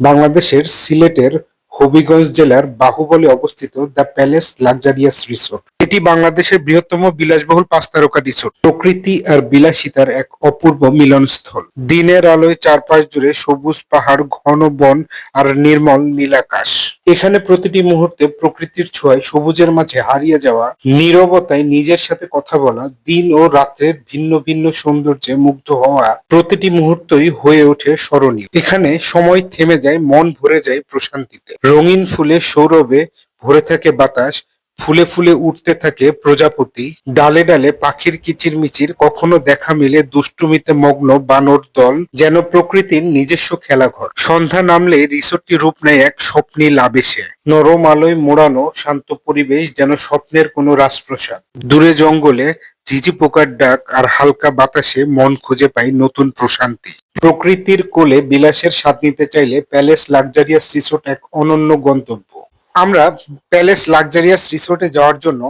বাংলাদেশের সিলেটের হবিগঞ্জ জেলার বাহুবলে অবস্থিত দ্য প্যালেস লাক্সারিয়াস রিসোর্ট। এটি বাংলাদেশের বৃহত্তম বিলাসবহুল পাঁচ তারকা রিসোর্ট। প্রকৃতি আর বিলাসিতার এক অপূর্ব মিলনস্থল। দিনের আলোয় চারপাশ জুড়ে সবুজ পাহাড়, ঘন বন আর নির্মল নীলাকাশ। এখানে প্রতিটি মুহূর্তে প্রকৃতির ছোঁয়ায় সবুজের মাঝে হারিয়ে যাওয়া নীরবতায় নিজের সাথে কথা বলা, দিন ও রাত্রের ভিন্ন ভিন্ন সৌন্দর্যে মুগ্ধ হওয়া প্রতিটি মুহূর্তই হয়ে ওঠে স্মরণীয়। এখানে সময় থেমে যায়, মন ভরে যায় প্রশান্তিতে। রঙিন ফুলে সৌরভে ভরে থাকে বাতাস ফুলে ফুলে উঠতে থাকে প্রজাপতি। ডালে ডালে পাখির কিচিরমিচির, কখনো দেখা মিলে দুষ্টুমিতে মগ্ন বানর দল, যেন প্রকৃতির নিজস্ব খেলাঘর। সন্ধ্যা নামলে রিসোর্টটি রূপ নেয় এক স্বপ্নীল আবেশে নরম আলোয় মোড়ানো শান্ত পরিবেশ যেন স্বপ্নের কোনো রাজপ্রসাদ। দূরে জঙ্গলে ঝিঝি পোকার ডাক আর হালকা বাতাসে মন খুঁজে পাই নতুন প্রশান্তি। প্রকৃতির কোলে বিলাসের স্বাদ নিতে চাইলে প্যালেস লাক্সারিয়াস রিসোর্ট এক অনন্য গন্তব্য। আমরা প্যালেস লাক্সারিয়াস রিসোর্টে যাওয়ার জন্য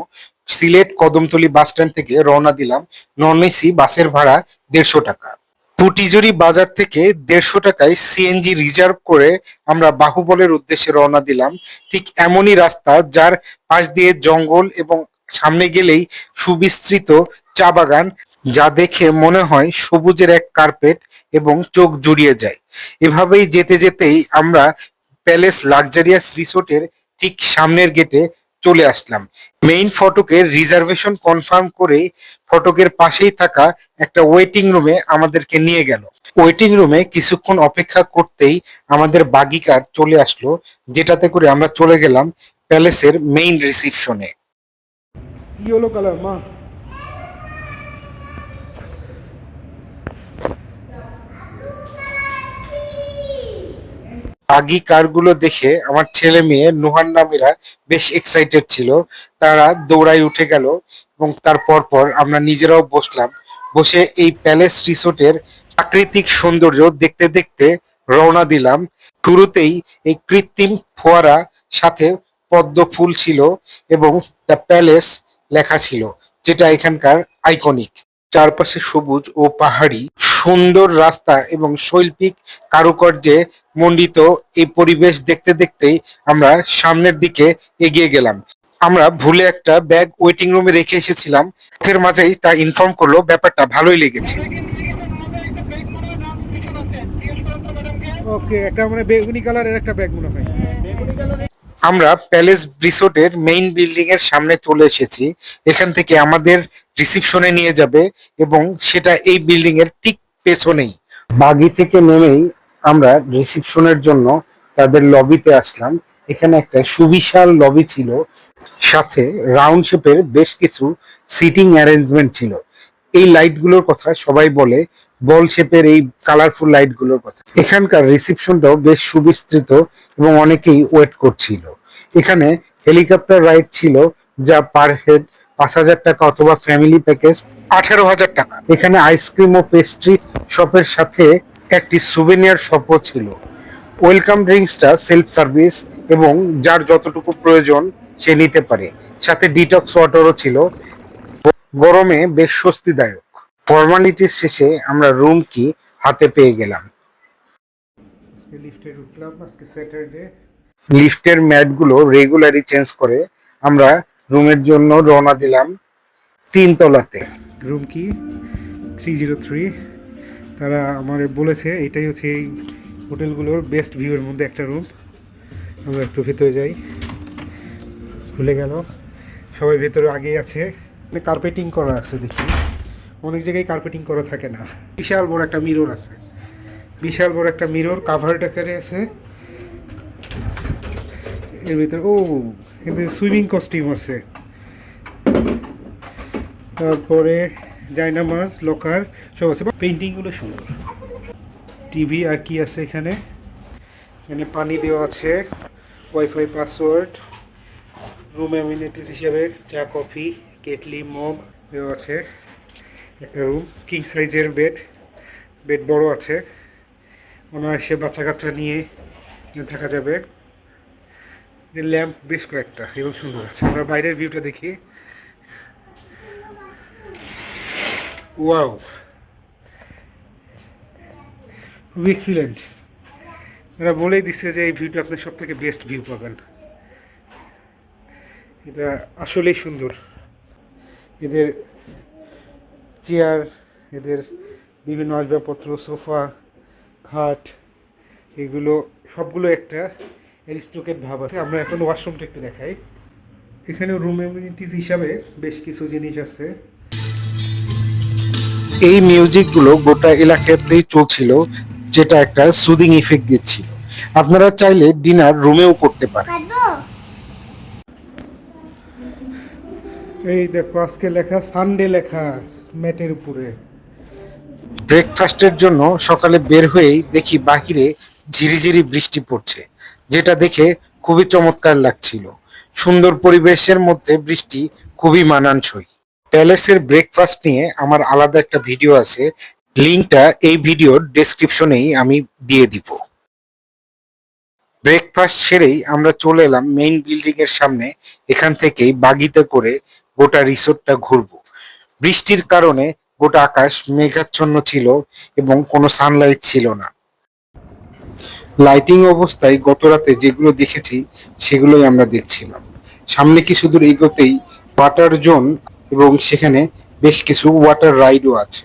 সিলেট কদমতলী বাস স্ট্যান্ড থেকে রওনা দিলাম। নন এসি বাসের ভাড়া দেড়শো টাকা। পুটিজুরি বাজার থেকে দেড়শো টাকায় সিএনজি রিজার্ভ করে আমরা বাহুবলের উদ্দেশ্যে রওনা দিলাম। ঠিক এমনই রাস্তা যার পাশ দিয়ে জঙ্গল এবং সামনে গেলেই সুবিস্তৃত চা বাগান, যা দেখে মনে হয় সবুজের এক কার্পেট এবং চোখ জুড়িয়ে যায়। এভাবেই যেতে যেতেই আমরা প্যালেস লাক্সারিয়াস রিসোর্টের ঠিক সামনের গেটে চলে আসলাম। মেইন ফটকের রিজার্ভেশন কনফার্ম করে ফটকের পাশেই থাকা একটা ওয়েটিং রুমে আমাদেরকে নিয়ে গেল। ওয়েটিং রুমে কিছুক্ষণ অপেক্ষা করতেই আমাদের বাগি কার চলে আসলো, যেটাতে করে আমরা চলে গেলাম প্যালেসের মেইন রিসিপশনে ইয়েলো কালার মা। বাগি কারগুলো দেখে আমার ছেলে মেয়ে নুহান নামিরা বেশ এক্সাইটেড ছিল। তারা দৌড়াই উঠে গেল এবং তারপর পর আমরা নিজেরাও বসলাম। বসে এই প্যালেস রিসোর্টের প্রাকৃতিক সৌন্দর্য দেখতে দেখতে রওনা দিলাম। শুরুতেই এই কৃত্রিম ফোয়ারা সাথে পদ্ম ফুল ছিল এবং দ্য প্যালেস লেখা ছিল, যেটা এখানকার আইকনিক চারপাশে সবুজ ও পাহাড়ি সুন্দর রাস্তা এবং শৈল্পিক কারুকার্যে মণ্ডিত এই পরিবেশ দেখতে দেখতেই আমরা সামনের দিকে এগিয়ে গেলাম। আমরা ভুলে একটা ব্যাগ ওয়েটিং রুমে রেখে এসেছিলাম। পথের মাঝেই তা ইনফর্ম করল ব্যাপারটা ভালোই লেগেছে। ওকে একটা মানে বেগুনি কালারের একটা ব্যাগ মনে হয়। আমরা প্যালেস রিসোর্টের মেইন বিল্ডিং এর সামনে চলে এসেছি। এখান থেকে আমাদের রিসিপশনে নিয়ে যাবে এবং সেটা এই বিল্ডিং এর ঠিক পেছনেই। বাগি থেকে নেমেই আমরা রিসিপশনের জন্য তাদের লবিতে আসলাম। এখানে একটা সুবিশাল লবি ছিল। সাথে রাউন্ড শেপের বেশ কিছু সিটিং অ্যারেঞ্জমেন্ট ছিল। এই লাইটগুলোর কথা সবাই বলে বল শেপের এই কালারফুল লাইটগুলোর কথা। এখানকার রিসিপশনটাও বেশ সুবিস্তৃত এবং অনেকেই ওয়েট করছিল। এখানে হেলিকপ্টার রাইড ছিল যা পার হেড পাঁচ হাজার টাকা অথবা ফ্যামিলি প্যাকেজ আঠারো হাজার টাকা। এখানে আইসক্রিম ও পেস্ট্রি শপের সাথে একটি সুভেনিয়ার শপও ছিল। ওয়েলকাম ড্রিঙ্কসটা সেলফ সার্ভিস এবং যার যতটুকু প্রয়োজন সে নিতে পারে। সাথে ডিটক্স ওয়াটারও ছিল। গরমে বেশ স্বস্তিদায়ক। ফর্মালিটির শেষে আমরা রুম কি হাতে পেয়ে গেলাম। লিফটে উঠলাম আজকে স্যাটারডে। লিফটের ম্যাটগুলো রেগুলারই চেঞ্জ করে আমরা রুমের জন্য রওনা দিলাম তিন তলাতে রুম কি? Three zero three. তারা আমার বলেছে এটাই হচ্ছে এই হোটেলগুলোর বেস্ট ভিউয়ের মধ্যে একটা রুম। আমরা একটু ভেতরে যাই। খুলে গেল। সবাই ভেতরে আগেই আছে। কার্পেটিং করা আছে দেখি। অনেক জায়গায় কার্পেটিং করা থাকে না। বিশাল বড় একটা মিরর আছে। বিশাল বড় একটা মিরর কাভার টাকারে আছে। এর ভিতরে, ও, এতে সুইমিং কস্টিউম আছে। তারপরে জায়নামাজ লকার সব আছে। পেন্টিংগুলো সুন্দর। টিভি আর কি আছে এখানে? এখানে পানি দেওয়া আছে। ওয়াইফাই পাসওয়ার্ড রুম অ্যামিনিটিস হিসাবে চা কফি কেটলি মগ দেওয়া আছে। একটা রুম কিং সাইজের বেড বেড বড় আছে। অনায়াসে বাচ্চা কাচ্চা নিয়ে থাকা যাবে। ল্যাম্প বেশ কয়েকটা এবং সুন্দর আছে। আমরা বাইরের ভিউটা দেখি। ওয়াও খুবই এক্সিলেন্ট বলেই দিচ্ছে যে এই ভিউটা আপনি সব থেকে বেস্ট ভিউ পাবেন। এটা আসলেই সুন্দর। এদের চেয়ার এদের বিভিন্ন আসবাবপত্র সোফা খাট এগুলো সবগুলো একটা অ্যারিস্টোকেট ভাব আছে। আমরা এখন ওয়াশরুমটা একটু দেখাই। এখানে রুম এমিউনিটিস হিসাবে বেশ কিছু জিনিস আছে। এই মিউজিকগুলো গোটা এলাকাতেই চলছিল যেটা একটা সুদিং ইফেক্ট দিচ্ছিল। আপনারা চাইলে ডিনার রুমেও করতে পারেন। এই দেখো, আজকে লেখা সানডে লেখা ম্যাটের উপরে। ব্রেকফাস্টের জন্য সকালে বের হয়েই দেখি বাহিরে ঝিরিঝিরি বৃষ্টি পড়ছে, যেটা দেখে খুবই চমৎকার লাগছিল। সুন্দর পরিবেশের মধ্যে বৃষ্টি খুবই মানানসই। প্যালেসের ব্রেকফাস্ট নিয়ে আমার আলাদা একটা ভিডিও আছে, লিঙ্কটা এই ভিডিওর ডেসক্রিপশনেই আমি দিয়ে দিব। ব্রেকফাস্ট সেরেই আমরা চলে এলাম মেইন বিল্ডিং এর সামনে, এখান থেকেই বাগিতে করে গোটা রিসোর্টটা ঘুরবো। বৃষ্টির কারণে গোটা আকাশ মেঘাচ্ছন্ন ছিল এবং কোনো সানলাইট ছিল না। লাইটিং অবস্থায় গত রাতে যেগুলো দেখেছি, সেগুলোই আমরা দেখছিলাম। সামনে কিছু দূর এগোতেই ওয়াটার জোন এবং সেখানে বেশ কিছু ওয়াটার রাইডও আছে।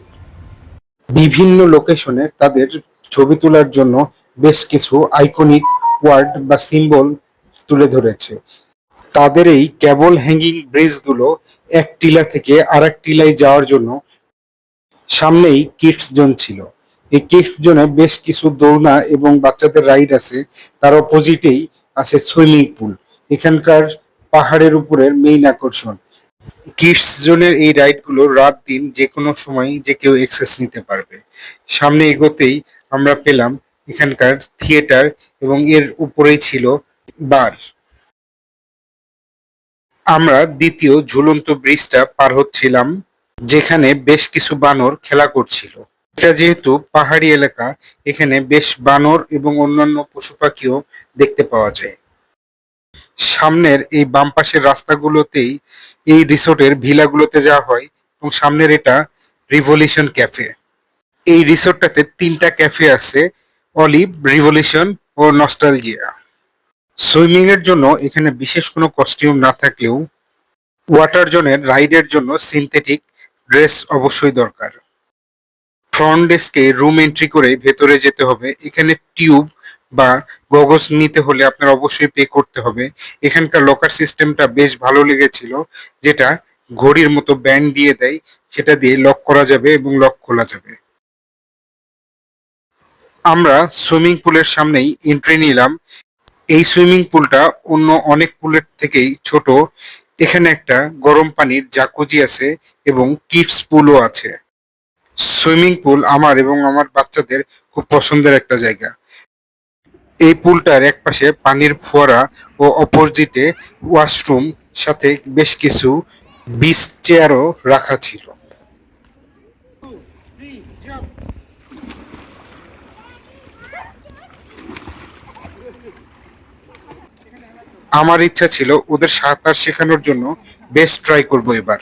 বিভিন্ন লোকেশনে তাদের ছবি তোলার জন্য বেশ কিছু আইকনিক ওয়ার্ড বা সিম্বল তুলে ধরেছে। তাদের এই কেবল হ্যাঙ্গিং ব্রিজগুলো এক টিলা থেকে আর এক টিলায় যাওয়ার জন্য সামনেই কিডস জোন ছিল। এই কিডস জোনে বেশ কিছু দোলনা এবং বাচ্চাদের রাইড আছে, তার অপোজিটেই আছে সুইমিং পুল এখানকার পাহাড়ের উপরের মেইন আকর্ষণ। কিডস জোনের এই রাইডগুলো রাত দিন যে কোনো সময় যে কেউ এক্সেস নিতে পারবে। সামনে এগোতেই আমরা পেলাম এখানকার থিয়েটার এবং এর উপরেই ছিল বার আমরা দ্বিতীয় ঝুলন্ত ব্রিজটা পার হচ্ছিলাম, যেখানে বেশ কিছু বানর খেলা করছিল। এটা যেহেতু পাহাড়ি এলাকা, এখানে বেশ বানর এবং অন্যান্য পশু পাখিও দেখতে পাওয়া যায়। সামনের এই বাম পাশের রাস্তাগুলোতেই এই রিসোর্টের ভিলাগুলোতে যাওয়া হয় এবং সামনের এটা রিভলিউশন ক্যাফে। এই রিসোর্টটাতে তিনটা ক্যাফে আছে, অলিভ, রিভলিউশন ও নস্টালজিয়া। সুইমিং এর জন্য এখানে বিশেষ কোনো কস্টিউম না থাকলেও ওয়াটার জোনের রাইডের জন্য সিনথেটিক ড্রেস অবশ্যই দরকার। ফ্রন্ট ডেস্কে রুম এন্ট্রি করে ভেতরে যেতে হবে। এখানে টিউব বা গগস নিতে হলে আপনার অবশ্যই পে করতে হবে। এখানকার লকার সিস্টেমটা বেশ ভালো লেগেছিল, যেটা ঘড়ির মতো ব্যান্ড দিয়ে দেয়, সেটা দিয়ে লক করা যাবে এবং লক খোলা যাবে। আমরা সুইমিং পুলের সামনেই এন্ট্রি নিলাম। এই সুইমিং পুলটা অন্য অনেক পুলের থেকেই ছোট। এখানে একটা গরম পানির জাকুজি আছে এবং কিডস পুলও আছে। সুইমিং পুল আমার এবং আমার বাচ্চাদের খুব পছন্দের একটা জায়গা। এই পুলটার একপাশে পানির ফোয়ারা ও অপোজিটে ওয়াশরুম, সাথে বেশ কিছু বিচ চেয়ারও রাখা ছিল। আমার ইচ্ছা ছিল ওদের সাঁতার শেখানোর জন্য বেশ ট্রাই করব এবার।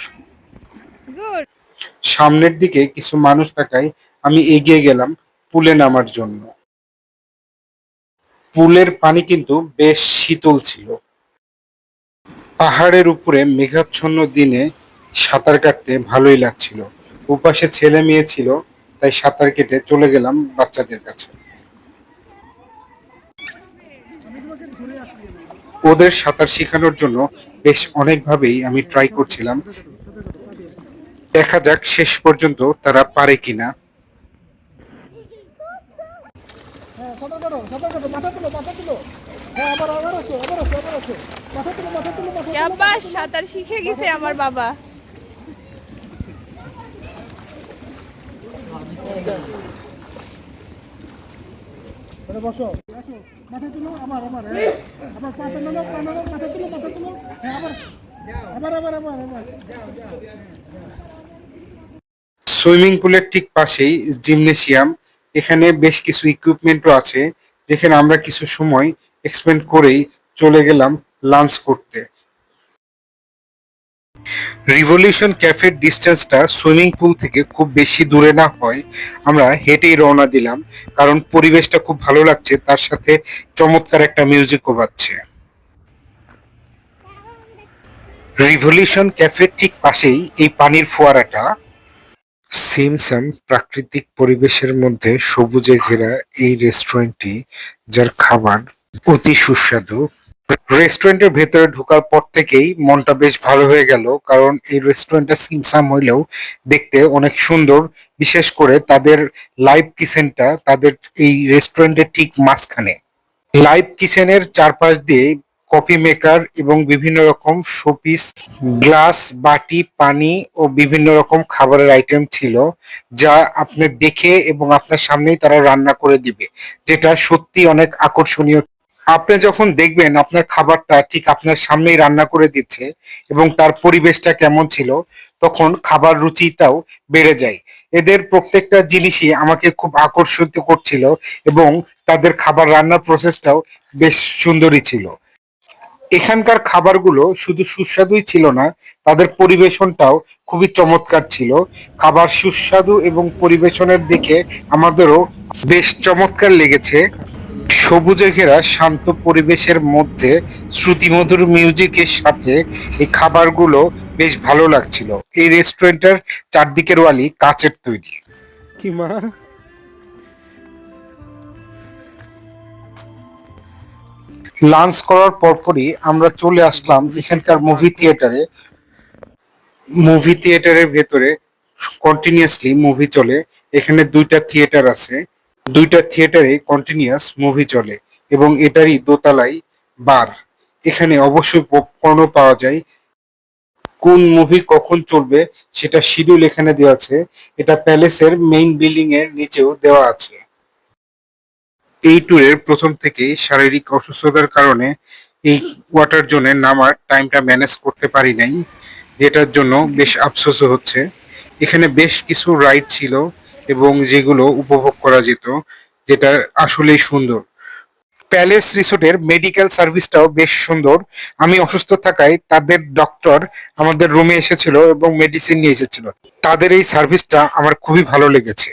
সামনের দিকে কিছু মানুষ থাকায় আমি এগিয়ে গেলাম পুলে নামার জন্য। পুলের পানি কিন্তু বেশ শীতল ছিল। পাহাড়ের উপরে মেঘাচ্ছন্ন দিনে সাঁতার কাটতে ভালোই লাগছিল। ওপাশে ছেলে মেয়ে ছিল তাই সাঁতার কেটে চলে গেলাম বাচ্চাদের কাছে। ওদের সাঁতার শেখানোর জন্য বেশ অনেকভাবেই আমি ট্রাই করছিলাম। দেখা যাক শেষ পর্যন্ত তারা পারে কিনা। সাঁতার কাটো সাঁতার কাটো মাথা তুলো মাথা তুলো। হ্যাঁ আবার আবার আসো আবার আসো আবার আসো। মাথা তুলো মাথা তুলো মাথা তুলো শাবাশ সাঁতার শিখে গেছে আমার বাবা। হ্যাঁ। সুইমিং পুলের ঠিক পাশেই জিমনেশিয়াম। এখানে বেশ কিছু ইকুইপমেন্টও আছে। যেখানে আমরা কিছু সময় এক্সপেন্ড করেই চলে গেলাম লাঞ্চ করতে। রিভলিউশন ক্যাফের ডিস্টেন্সটা সুইমিং পুল থেকে খুব বেশি দূরে না হয়। আমরা হেঁটেই রওনা দিলাম, কারণ পরিবেশটা খুব ভালো লাগছে, তার সাথে চমৎকার একটা মিউজিকও বাজছে। রিভলিউশন ক্যাফের ঠিক পাশেই এই পানির ফোয়ারাটা। সিমসাম প্রাকৃতিক পরিবেশের মধ্যে সবুজে ঘেরা এই রেস্টুরেন্টটি যার খাবার অতি সুস্বাদু। রেস্টুরেন্টের ভেতরে ঢোকার পর থেকেই মনটা বেশ ভালো হয়ে গেল, কারণ এই রেস্টুরেন্টটা সিমসাম হইলেও দেখতে অনেক সুন্দর। বিশেষ করে তাদের লাইভ কিচেনটা তাদের এই রেস্টুরেন্টের ঠিক মাঝখানে। লাইভ কিচেনের চারপাশ দিয়ে কফি মেকার এবং বিভিন্ন রকম শোপিস গ্লাস বাটি, পানি ও বিভিন্ন রকম খাবারের আইটেম ছিল, যা আপনি দেখে এবং আপনার সামনেই তারা রান্না করে দিবে, যেটা সত্যি অনেক আকর্ষণীয় আপনি যখন দেখবেন আপনার খাবারটা ঠিক আপনার সামনেই রান্না করে দিচ্ছে এবং তার পরিবেশটা কেমন ছিল, তখন খাবার রুচিটাও বেড়ে যায়। এদের প্রত্যেকটা জিনিসই আমাকে খুব আকর্ষিত করছিল এবং তাদের খাবার রান্নার প্রসেসটাও বেশ সুন্দরই ছিল। এখানকার খাবারগুলো শুধু সুস্বাদুই ছিল না, তাদের পরিবেশনটাও খুবই চমৎকার ছিল। খাবার সুস্বাদু এবং পরিবেশনের দিকে আমাদেরও বেশ চমৎকার লেগেছে। সবুজে ঘেরা শান্ত পরিবেশের মধ্যে শ্রুতিমধুর মিউজিকের সাথে এই খাবারগুলো বেশ ভালো লাগছিল। এই রেস্টুরেন্টের চারদিকের ওয়ালি কাচের তৈরি। কি মা? লাঞ্চ করার পরপরই আমরা চলে আসলাম এখানকার মুভি থিয়েটারে মুভি থিয়েটারের ভেতরে কন্টিনিউয়াসলি মুভি চলে। এখানে দুইটা থিয়েটার আছে। দুইটা থিয়েটারে কন্টিনিউয়াস মুভি চলে এবং এটারই দোতলায় বার। এখানে অবশ্যই পপকর্নও পাওয়া যায়। কোন মুভি কখন চলবে সেটা শিডিউল এখানে দেওয়া আছে। এটা প্যালেসের মেইন বিল্ডিং এর নিচেও দেওয়া আছে। এই ট্যুরের প্রথম থেকেই শারীরিক অসুস্থতার কারণে এই ওয়াটার জোনে নামার টাইমটা ম্যানেজ করতে পারি নাই। যেটার জন্য বেশ আফসোসও হচ্ছে। এখানে বেশ কিছু রাইড ছিল। এবং যেগুলো উপভোগ করা যেত, যেটা আসলেই সুন্দর। প্যালেস রিসোর্টের মেডিকেল সার্ভিসটাও বেশ সুন্দর। আমি অসুস্থ থাকায় তাদের ডক্টর আমাদের রুমে এসেছিল এবং মেডিসিন নিয়ে এসেছিল। তাদের এই সার্ভিসটা আমার খুবই ভালো লেগেছে।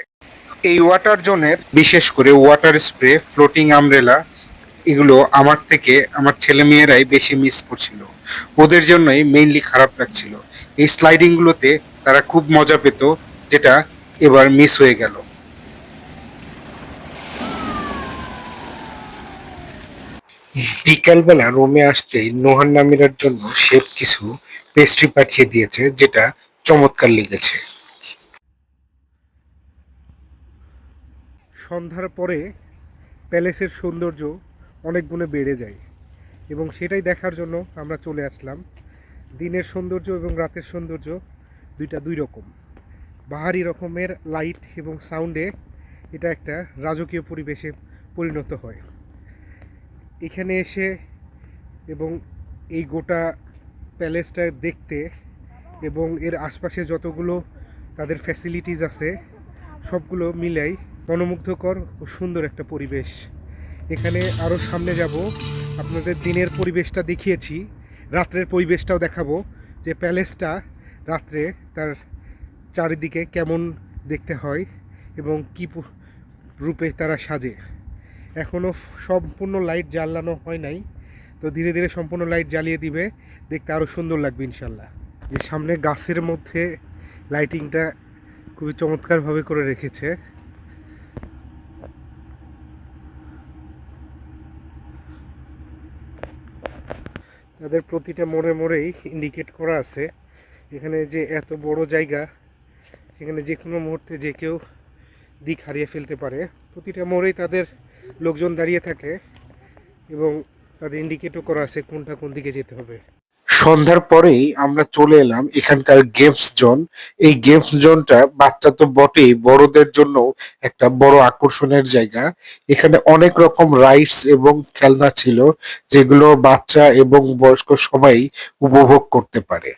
এই ওয়াটার জোনের, বিশেষ করে ওয়াটার স্প্রে, ফ্লোটিং আমব্রেলা, এগুলো আমার থেকে আমার ছেলে মেয়েরাই বেশি মিস করছিল। ওদের জন্যই মেইনলি খারাপ লাগছিল। এই স্লাইডিংগুলোতে তারা খুব মজা পেত, যেটা এবার মিস হয়ে গেল। বিকালবেলা রোমে আসতেই নোহান নামিরার জন্য শেফ কিছু পেস্ট্রি পাঠিয়ে দিয়েছে, যেটা চমৎকার লেগেছে। সন্ধ্যার পরে প্যালেসের সৌন্দর্য অনেক গুণে বেড়ে যায় এবং সেটাই দেখার জন্য আমরা চলে আসলাম। দিনের সৌন্দর্য এবং রাতের সৌন্দর্য দুইটা দুই রকম। বাহারি রকমের লাইট এবং সাউন্ডে এটা একটা রাজকীয় পরিবেশে পরিণত হয়। এখানে এসে এবং এই গোটা প্যালেসটা দেখতে এবং এর আশপাশে যতগুলো তাদের ফ্যাসিলিটিস আছে, সবগুলো মিলাই মনোমুগ্ধকর ও সুন্দর একটা পরিবেশ। এখানে আরও সামনে যাব, আপনাদের দিনের পরিবেশটা দেখিয়েছি, রাত্রের পরিবেশটাও দেখাবো যে প্যালেসটা রাত্রে তার চারিদিকে কেমন দেখতে হয় এবং কী রূপে তারা সাজে। এখনও সম্পূর্ণ লাইট জ্বালানো হয় নাই। তো ধীরে ধীরে সম্পূর্ণ লাইট জ্বালিয়ে দিবে। দেখতে আরও সুন্দর লাগবে ইনশাল্লাহ যে সামনে গাছের মধ্যে লাইটিংটা খুবই চমৎকারভাবে করে রেখেছে। তাদের প্রতিটা মোড়ে মোড়েই ইন্ডিকেট করা আছে। এখানে যে এত বড় জায়গা সেখানে যে কোনো মুহূর্তে যে কেউ দিক হারিয়ে ফেলতে পারে। প্রতিটা মোড়েই তাদের লোকজন দাঁড়িয়ে থাকে এবং তাদের ইন্ডিকেটও করা আছে কোনটা কোন দিকে যেতে হবে। সন্ধ্যার পরেই আমরা চলে এলাম এখানকার গেমস জোন এই গেমস জোনটা বাচ্চা তো বটেই, বড়দের জন্য একটা বড় আকর্ষণের জায়গা। এখানে অনেক রকম রাইডস এবং খেলনা ছিল, যেগুলো বাচ্চা এবং বয়স্ক সবাই উপভোগ করতে পারে।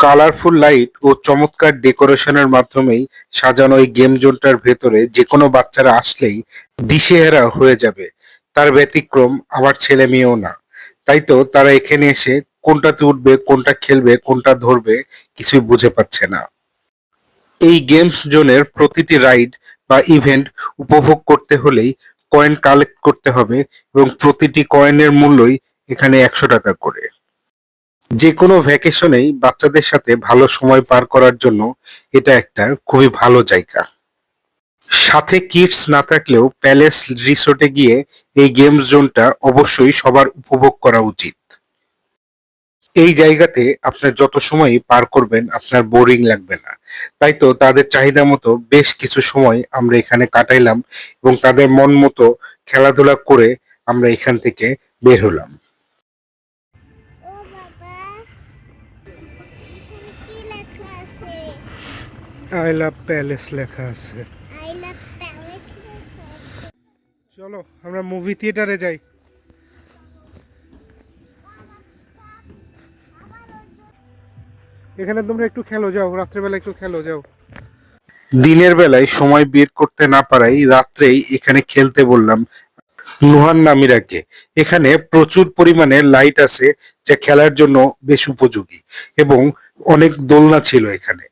কালারফুল লাইট ও চমৎকার ডেকোরেশনের মাধ্যমেই সাজানো এই গেম জোনটার ভেতরে যে কোনো বাচ্চারা আসলেই দিশেহারা হয়ে যাবে। তার ব্যতিক্রম, আমার ছেলে মেয়েও না। তাই তো তারা এখানে এসে কোনটাতে উঠবে, কোনটা খেলবে, কোনটা ধরবে কিছুই বুঝে পাচ্ছে না। এই গেমস জোনের প্রতিটি রাইড বা ইভেন্ট উপভোগ করতে হলেই কয়েন কালেক্ট করতে হবে এবং প্রতিটি কয়েনের মূল্যই এখানে একশো টাকা করে। যে কোনো ভ্যাকেশনেই বাচ্চাদের সাথে ভালো সময় পার করার জন্য এটা একটা খুবই ভালো জায়গা। সাথে কিডস না থাকলেও প্যালেস রিসোর্টে গিয়ে এই গেমস জোনটা অবশ্যই সবার উপভোগ করা উচিত। এই জায়গাতে আপনার যত সময় পার করবেন, আপনার বোরিং লাগবে না। তাই তো তাদের চাহিদা মতো বেশ কিছু সময় আমরা এখানে কাটাইলাম এবং তাদের মন মতো খেলাধুলা করে আমরা এখান থেকে বের হলাম। আই লাভ প্যালেস লেখা আছে। আই লাভ প্যালেস চলো আমরা মুভি থিয়েটারে যাই। এখানে তোমরা একটু খেলো যাও রাত্রেবেলা একটু খেলো যাও। দিনের বেলায় সময় বের করতে না পারাই রাত্রেই এখানে খেলতে বললাম নুহান নামিরাকে এখানে প্রচুর পরিমাণে লাইট আছে যা খেলার জন্য বেশ উপযোগী। এবং অনেক দোলনা ছিল এখানে।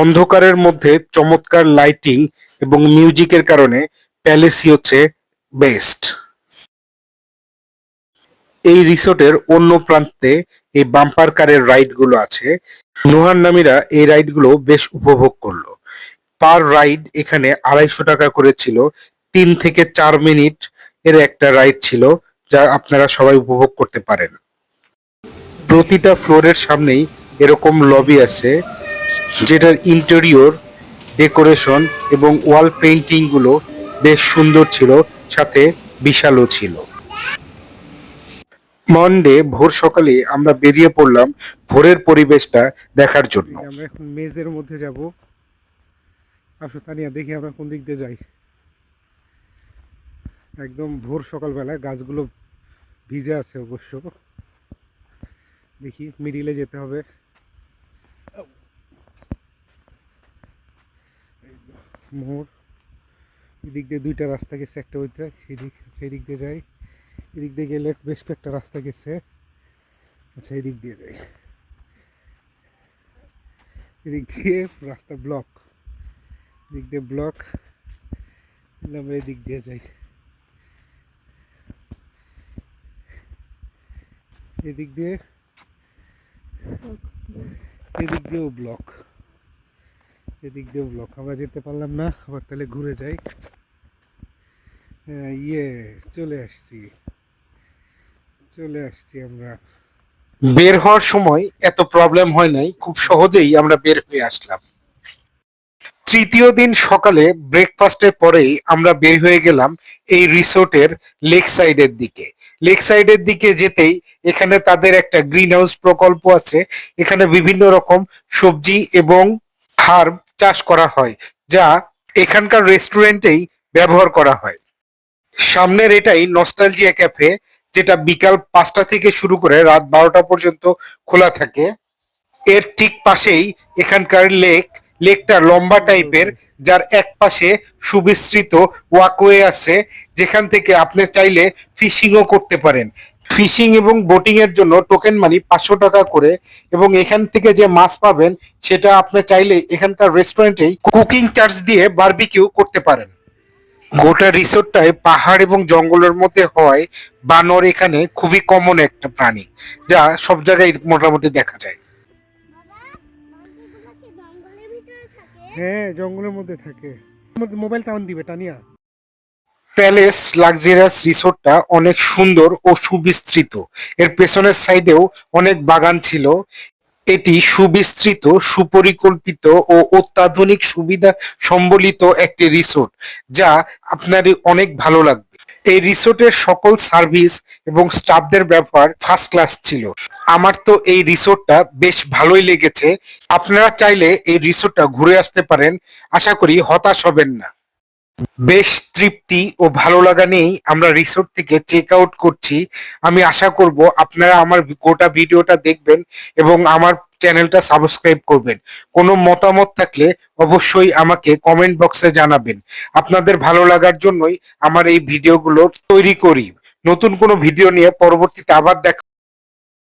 অন্ধকারের মধ্যে চমৎকার লাইটিং এবং মিউজিকের কারণে প্যালেসি হচ্ছে বেস্ট। এই রিসোর্টের অন্য প্রান্তে এই বাম্পার কারের রাইডগুলো আছে। নুহান নামিরা এই রাইডগুলো বেশ উপভোগ করল। পার রাইড এখানে আড়াইশো টাকা করে ছিল। তিন থেকে চার মিনিট এর একটা রাইড ছিল যা আপনারা সবাই উপভোগ করতে পারেন। প্রতিটা ফ্লোরের সামনেই এরকম লবি আছে। যেটার ইন্টেরিয়র ডেকোরেশন এবং ওয়াল পেইন্টিংগুলো বেশ সুন্দর ছিল, সাথে বিশালও ছিল। মন্ডে ভোর সকালে আমরা বেরিয়ে পড়লাম ভোরের পরিবেশটা দেখার জন্য। আমরা এখন মেজের মধ্যে যাব। আসো, তানিয়া, দেখি আমরা কোন দিক দিয়ে যাই। একদম ভোর সকালবেলা গাছগুলো ভিজে আছে অবশ্য। দেখি মিডিলে যেতে হবে এই তো, মোড়। এদিক দিয়ে দুইটা রাস্তা গেছে, একটা ওইটা সেদিক সেই দিক দিয়ে যাই। এদিক দিয়ে গেলে বেশ কয়েকটা রাস্তা গেছে। আচ্ছা এই দিক দিয়ে যাই। এদিক দিয়ে রাস্তা ব্লক। এদিক দিয়ে ব্লক। আমরা এদিক দিয়ে যাই। এদিক দিয়ে, এদিক দিয়েও ব্লক। এদিক দিয়েও ব্লক আমরা যেতে পারলাম না, আবার তাহলে ঘুরে যাই। ইয়ে চলে আসছি। চলে আসছি আমরা। বের হওয়ার সময় এত প্রবলেম হয় নাই, খুব সহজেই আমরা বের হয়ে আসলাম। তৃতীয় দিন সকালে ব্রেকফাস্টের পরেই আমরা বের হয়ে গেলাম এই রিসোর্টের লেক সাইডের দিকে। লেক সাইডের দিকে যেতেই এখানে তাদের একটা গ্রিন হাউস প্রকল্প আছে। এখানে বিভিন্ন রকম সবজি এবং হার্ব চাষ করা হয়, যা এখানকার রেস্টুরেন্টেই ব্যবহার করা হয়। সামনের এটাই নস্টালজিয়া ক্যাফে যেটা বিকাল পাঁচটা থেকে শুরু করে রাত বারোটা পর্যন্ত খোলা থাকে। এর ঠিক পাশেই এখানকার লেক লেকটা লম্বা টাইপের যার এক পাশে সুবিস্তৃত ওয়াকওয়ে আছে, যেখান থেকে আপনি চাইলে ফিশিংও করতে পারেন। ফিশিং এবং বোটিং এর জন্য টোকেন মানি পাঁচশো টাকা করে এবং এখান থেকে যে মাছ পাবেন সেটা আপনি চাইলে এখানকার রেস্টুরেন্টেই কুকিং চার্জ দিয়ে বারবিকিউ করতে পারেন। গোটা রিসোর্টটায় পাহাড় এবং জঙ্গলের মধ্যে হয় বানর এখানে খুবই কমন একটা প্রাণী যা সব জায়গায় মোটামুটি দেখা যায়। বাবা মন্দিরগুলো কি জঙ্গলের ভিতরে থাকে? হ্যাঁ জঙ্গলের মধ্যে থাকে। মোবাইল টাউন দিবে টানিয়া। প্যালেস লাক্সারিয়াস রিসোর্টটা অনেক সুন্দর ও সুবিস্তৃত। এর পেছনের সাইডেও অনেক বাগান ছিল। এটি সুবিস্তৃত, সুপরিকল্পিত ও অত্যাধুনিক সুবিধা সম্বলিত একটি রিসোর্ট, যা আপনার অনেক ভালো লাগবে। এই রিসোর্টের সকল সার্ভিস এবং স্টাফদের ব্যবহার ফার্স্ট ক্লাস ছিল। আমার তো এই রিসোর্টটা বেশ ভালোই লেগেছে। আপনারা চাইলে এই রিসোর্টটা ঘুরে আসতে পারেন। আশা করি হতাশ হবেন না। বেশ তৃপ্তি ও ভালো লাগা নিয়েই আমরা রিসোর্ট থেকে চেক আউট করছি। আমি আশা করব আপনারা আমার গোটা ভিডিওটা দেখবেন এবং আমার চ্যানেলটা সাবস্ক্রাইব করবেন। কোনো মতামত থাকলে অবশ্যই আমাকে কমেন্ট বক্সে জানাবেন। আপনাদের ভালো লাগার জন্যই আমার এই ভিডিওগুলো তৈরি করি। নতুন কোনো ভিডিও নিয়ে পরবর্তীতে আবার দেখা